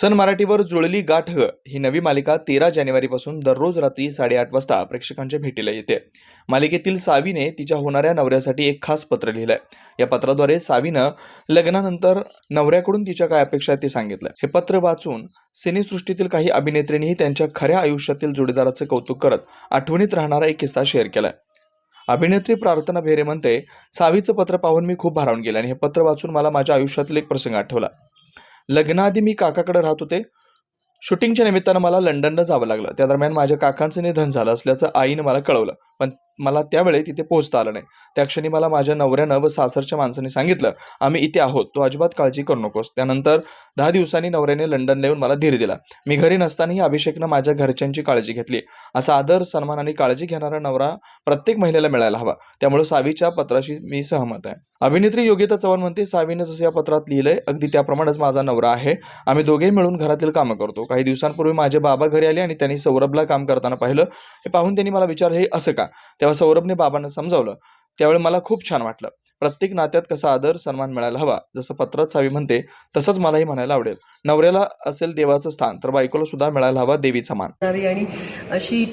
सन मराठीवर जुळली गाठ ही नवी मालिका तेरा जानेवारीपासून दररोज रात्री साडेआठ वाजता प्रेक्षकांच्या भेटीला येते. मालिकेतील सावीने तिच्या होणाऱ्या नवऱ्यासाठी एक खास पत्र लिहिलंय. या पत्राद्वारे सावीनं लग्नानंतर नवऱ्याकडून तिच्या काय अपेक्षा ते सांगितलं हे पत्र वाचून सिनेसृष्टीतील काही अभिनेत्रींनीही त्यांच्या खऱ्या आयुष्यातील जोडीदाराचं कौतुक करत आठवणीत राहणारा एक किस्सा शेअर केलाय. अभिनेत्री प्रार्थना भेरे म्हणते सावीचं पत्र पाहून मी खूप भारावून गेले आणि हे पत्र वाचून मला माझ्या आयुष्यातील एक प्रसंग आठवला. लग्नाआधी मी काकाकडे राहत होते. शूटिंगच्या निमित्तानं मला लंडनला जावं लागलं. त्या दरम्यान माझ्या काकांचं निधन झालं असल्याचं आईनं मला कळवलं. पण मला त्यावेळी तिथे पोहोचता आलं नाही. त्या क्षणी मला माझ्या नवऱ्यानं व सासरच्या माणसाने सांगितलं आम्ही इथे आहोत तो अजिबात काळजी करू नकोस. त्यानंतर दहा दिवसांनी नवऱ्याने लंडनला येऊन मला धीर दिला. मी घरी नसतानाही अभिषेकनं माझ्या घरच्यांची काळजी घेतली. असा आदर सन्मान आणि काळजी घेणारा नवरा प्रत्येक महिलेला मिळायला हवा. त्यामुळे सावीच्या पत्राशी मी सहमत आहे. अभिनेत्री योगिता चव्हाण म्हणते सावीनं जसं या पत्रात लिहिलंय अगदी त्याप्रमाणेच माझा नवरा आहे. आम्ही दोघेही मिळून घरातील कामं करतो. काही दिवसांपूर्वी माझे बाबा घरी आले आणि त्यांनी सौरभला काम करताना पाहिलं. हे पाहून त्यांनी मला विचारलं हे असं का? तेव्हा सौरभने बाबांना समजावलं. त्यावेळी मला खूप छान वाटलं. प्रत्येक नात्यात कसा आदर सन्मान मिळायला हवा जसं पत्रात सावी म्हणते तसंच मलाही म्हणायला आवडेल. नवऱ्याला असेल देवाचं स्थान तर बायकोला सुद्धा मिळायला हवा देवीचा मान. आणि अशी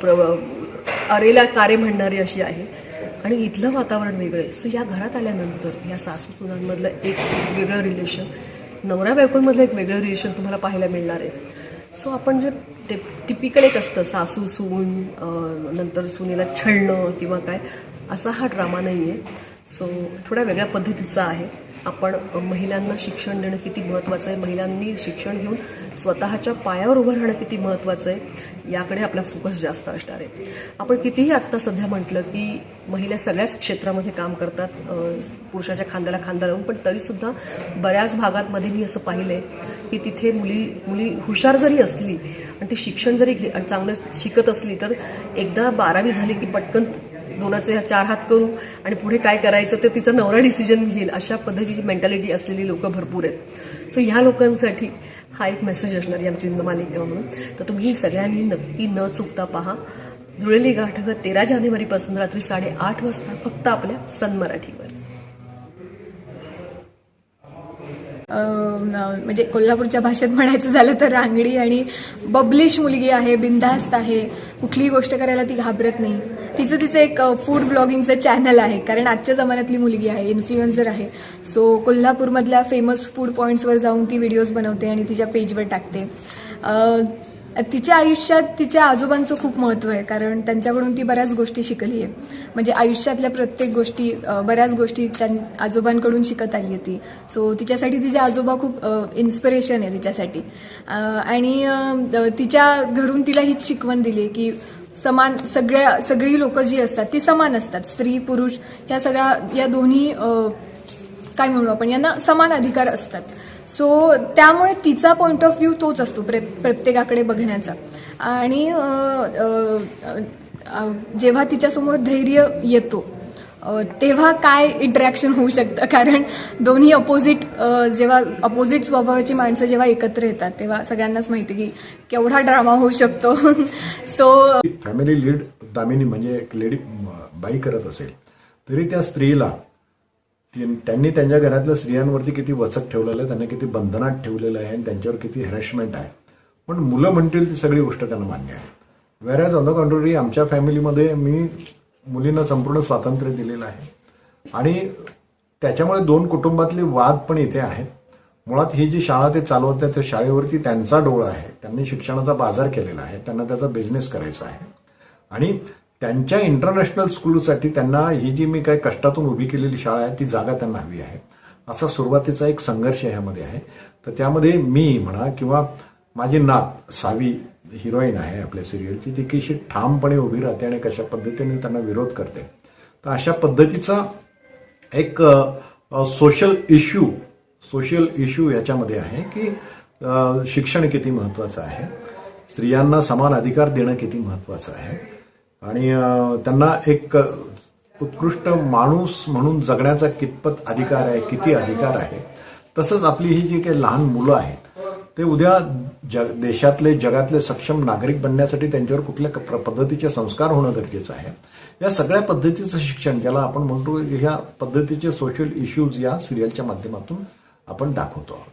प्र अरेला तारे म्हणणारी अशी आहे. आणि इथलं वातावरण वेगळं आहे. सो या घरात आल्यानंतर या सासू सुनांमधलं एक वेगळं रिलेशन नवऱ्या बायकोंमधलं एक वेगळं रिलेशन तुम्हाला पाहायला मिळणार आहे. सो आपण जे टे टिपिकल एक असतं सासू सून नंतर सुनेला छळणं किंवा काय असा हा ड्रामा नाही आहे सो थोड्या वेगळ्या पद्धतीचा आहे. आपण महिलांना शिक्षण देणं किती महत्त्वाचं आहे. महिलांनी शिक्षण घेऊन स्वतःच्या पायावर उभं राहणं किती महत्त्वाचं आहे याकडे आपला फोकस जास्त असणार आहे. आपण कितीही आत्ता सध्या म्हटलं की महिला सगळ्याच क्षेत्रामध्ये काम करतात पुरुषाच्या खांद्याला खांदा लावून पण तरीसुद्धा बऱ्याच भागांमध्ये मी असं पाहिलं आहे की तिथे मुली मुली हुशार जरी असली आणि ती शिक्षण जरी घे आणि चांगलं शिकत असली तर एकदा बारावी झाली की पटकन दोनाचे चार हात करू आणि पुढे काय करायचं ते तिचा नवरा डिसिजन घेईल अशा पद्धतीची मेंटॅलिटी असलेली लोक भरपूर आहेत. सो ह्या लोकांसाठी हा एक मेसेज असणार आहे आमची मालिका म्हणून. तर तुम्ही सगळ्यांनी नक्की न चुकता पहा. जुळलेली गाठ तेरा जानेवारीपासून रात्री साडेआठ वाजता फक्त आपल्या सन मराठीवर. म्हणजे कोल्हापूरच्या भाषेत म्हणायचं झालं तर रांगडी आणि बबलिश मुलगी आहे बिंदास्त आहे. कुठलीही गोष्ट करायला ती घाबरत नाही. तिचं तिचं एक फूड ब्लॉगिंगचं चॅनल आहे. कारण आजच्या जमान्यातली मुलगी आहे इन्फ्लुएन्सर आहे. सो कोल्हापूरमधल्या फेमस फूड पॉईंट्सवर जाऊन ती व्हिडिओज बनवते आणि तिच्या पेजवर टाकते. तिच्या आयुष्यात तिच्या आजोबांचं खूप महत्त्व आहे कारण त्यांच्याकडून ती बऱ्याच गोष्टी शिकली आहे. म्हणजे आयुष्यातल्या प्रत्येक गोष्टी बऱ्याच गोष्टी त्यां आजोबांकडून शिकत आली आहे ती. सो तिच्यासाठी तिचे आजोबा खूप इन्स्पिरेशन आहे तिच्यासाठी. आणि तिच्या घरून तिला हीच शिकवण दिली आहे की समान सगळ्या सगळी लोक जी असतात ती समान असतात. स्त्री पुरुष ह्या सगळ्या या दोन्ही काय म्हणू आपण यांना समान अधिकार असतात. सो त्यामुळे तिचा पॉईंट ऑफ व्ह्यू तोच असतो प्र प्रत्येकाकडे बघण्याचा. आणि जेव्हा तिच्यासमोर धैर्य येतो तेव्हा काय इंटरॅक्शन होऊ शकतं? कारण दोन्ही अपोजिट जेव्हा अपोजिट स्वभावाची माणसं जेव्हा एकत्र येतात तेव्हा सगळ्यांनाच माहिती की केवढा ड्रामा होऊ शकतो. सो फॅमिली लीड दामिनी म्हणजे एक लेडी बाई करत असेल तरी त्या स्त्रीला त्यांनी त्यांच्या घरातल्या स्त्रियांवरती किती वचक ठेवलेलं आहे त्यांना किती बंधनात ठेवलेलं आहे आणि त्यांच्यावर किती हॅरेशमेंट आहे. पण मुलं म्हणतील ती सगळी गोष्ट त्यांना मान्य आहे. वेरॅज ऑन द कॉन्ट्ररी आमच्या फॅमिलीमध्ये मी मुलींना संपूर्ण स्वातंत्र्य दिलेलं आहे. आणि त्याच्यामुळे दोन कुटुंबातले वाद पण इथे आहेत. मुळात ही जी शाळा ते चालवत आहे त्या शाळेवरती त्यांचा डोळा आहे. त्यांनी शिक्षणाचा बाजार केलेला आहे. त्यांना त्याचा बिझनेस करायचा आहे. आणि त्यांच्या इंटरनॅशनल स्कूलसाठी त्यांना ही जी मी काही कष्टातून उभी केलेली शाळा आहे ती जागा त्यांना हवी आहे. असा सुरुवातीचा एक संघर्ष ह्यामध्ये आहे. तर त्यामध्ये मी म्हणा किंवा माझी नात सावी हिरोईन आहे आपल्या सिरियलची ती कशी ठामपणे उभी राहते आणि कशा पद्धतीने त्यांना विरोध करते. तर अशा पद्धतीचा एक सोशल इश्यू सोशल इश्यू याच्यामध्ये आहे की शिक्षण किती महत्त्वाचं आहे स्त्रियांना समान अधिकार देणं किती महत्त्वाचं आहे आणि त्यांना एक उत्कृष्ट माणूस म्हणून जगण्याचा कितपत अधिकार आहे किती अधिकार आहे तसंच आपली ही जी काही लहान मुलं आहेत ते उद्या जग देशातले जगातले सक्षम नागरिक बनण्यासाठी त्यांच्यावर कुठल्या पद्धतीचे संस्कार होणं गरजेचं आहे. या सगळ्या पद्धतीचं शिक्षण ज्याला आपण म्हणतो ह्या पद्धतीचे सोशल इश्यूज या सिरियलच्या माध्यमातून आपण दाखवतो आहोत.